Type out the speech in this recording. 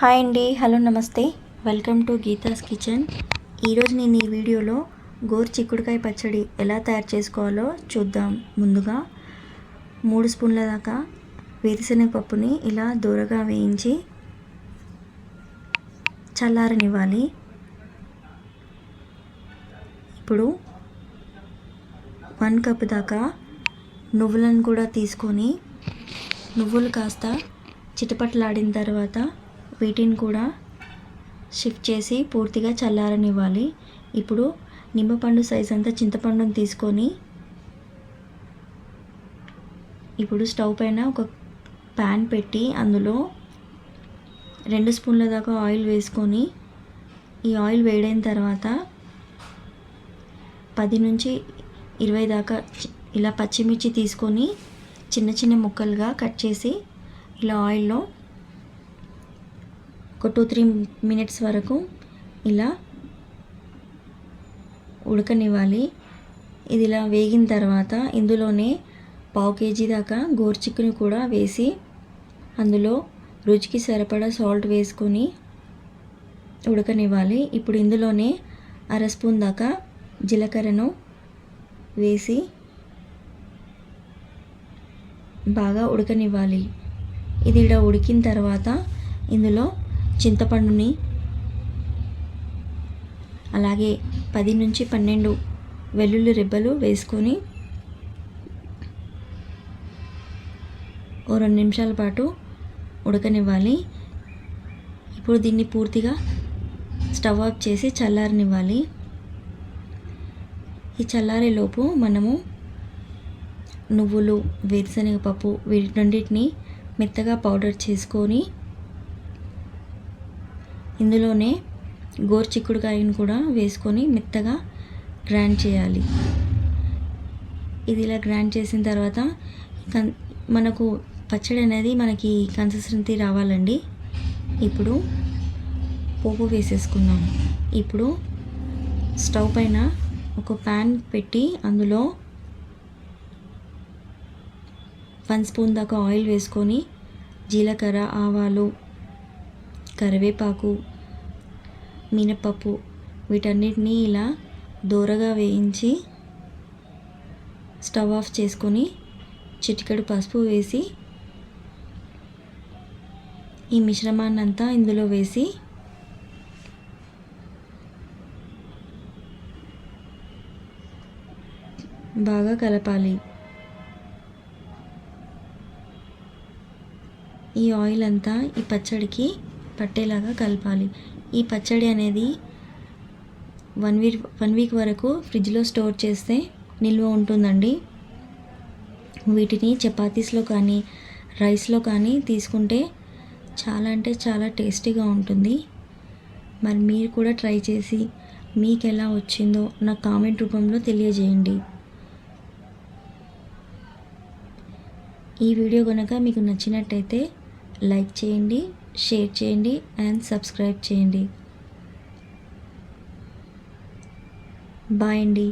Hi అండి hello నమస్తే. Welcome to Geetha's kitchen ఈరోజు నేను ఈ వీడియోలో గోరు చిక్కుడుకాయ పచ్చడి ఎలా తయారు చేసుకోవాలో చూద్దాం. ముందుగా మూడు స్పూన్ల దాకా వేరుశనగ పప్పుని ఇలా దూరగా వేయించి చల్లారనివ్వాలి. ఇప్పుడు వన్ కప్ దాకా నువ్వులను కూడా తీసుకొని నువ్వులు కాస్త చిటపట్లాడిన తర్వాత వీటిని కూడా షిఫ్ట్ చేసి పూర్తిగా చల్లారనివ్వాలి. ఇప్పుడు నిమ్మపండు సైజ్ అంతా చింతపండుని తీసుకొని ఇప్పుడు స్టవ్ పైన ఒక ప్యాన్ పెట్టి అందులో రెండు స్పూన్ల దాకా ఆయిల్ వేసుకొని ఈ ఆయిల్ వేడైన తర్వాత పది నుంచి ఇరవై దాకా ఇలా పచ్చిమిర్చి తీసుకొని చిన్న చిన్న ముక్కలుగా కట్ చేసి ఇలా ఆయిల్లో ఒక టూ త్రీ మినిట్స్ వరకు ఇలా ఉడకనివ్వాలి. ఇది ఇలా వేగిన తర్వాత ఇందులోనే పావు కేజీ దాకా గోర్చిక్కుని కూడా వేసి అందులో రుచికి సరిపడా సాల్ట్ వేసుకొని ఉడకనివ్వాలి. ఇప్పుడు ఇందులోనే అర స్పూన్ దాకా జీలకర్రను వేసి బాగా ఉడకనివ్వాలి. ఇది ఇలా ఉడికిన తర్వాత ఇందులో చింతపండుని అలాగే పది నుంచి పన్నెండు వెల్లుల్లి రిబ్బలు వేసుకొని ఓ రెండు నిమిషాల పాటు ఉడకనివ్వాలి. ఇప్పుడు దీన్ని పూర్తిగా స్టవ్ ఆఫ్ చేసి చల్లారనివ్వాలి. ఈ చల్లారేలోపు మనము నువ్వులు వేరుశనగ పప్పు రెండింటిని మెత్తగా పౌడర్ చేసుకొని ఇందులోనే గోరుచిక్కుడుకాయను కూడా వేసుకొని మెత్తగా గ్రైండ్ చేయాలి. ఇది ఇలా గ్రైండ్ చేసిన తర్వాత కన్ మనకు పచ్చడి అనేది మనకి కన్సిస్టెన్సీ రావాలండి. ఇప్పుడు పోపు వేసేసుకుందాం. ఇప్పుడు స్టవ్ పైన ఒక ప్యాన్ పెట్టి అందులో వన్ స్పూన్ దాకా ఆయిల్ వేసుకొని జీలకర్ర ఆవాలు కరివేపాకు మినపప్పు వీటన్నిటిని ఇలా దోరగా వేయించి స్టవ్ ఆఫ్ చేసుకొని చిటికెడు పసుపు వేసి ఈ మిశ్రమాన్ని అంతా ఇందులో వేసి బాగా కలపాలి. ఈ ఆయిల్ అంతా ఈ పచ్చడికి పట్టేలాగా కలపాలి. ఈ పచ్చడి అనేది వన్ వీక్ వన్ వీక్ వరకు ఫ్రిడ్జ్లో స్టోర్ చేస్తే నిల్వ ఉంటుందండి. వీటిని చపాతీస్లో కానీ రైస్లో కానీ తీసుకుంటే చాలా అంటే చాలా టేస్టీగా ఉంటుంది. మరి మీరు కూడా ట్రై చేసి మీకు ఎలా వచ్చిందో నాకు కామెంట్ రూపంలో తెలియజేయండి. ఈ వీడియో కనుక మీకు నచ్చినట్టయితే లైక్ చేయండి. షేర్ చేయండి అండ్ సబ్స్క్రైబ్ చేయండి. బాయ్ అండి.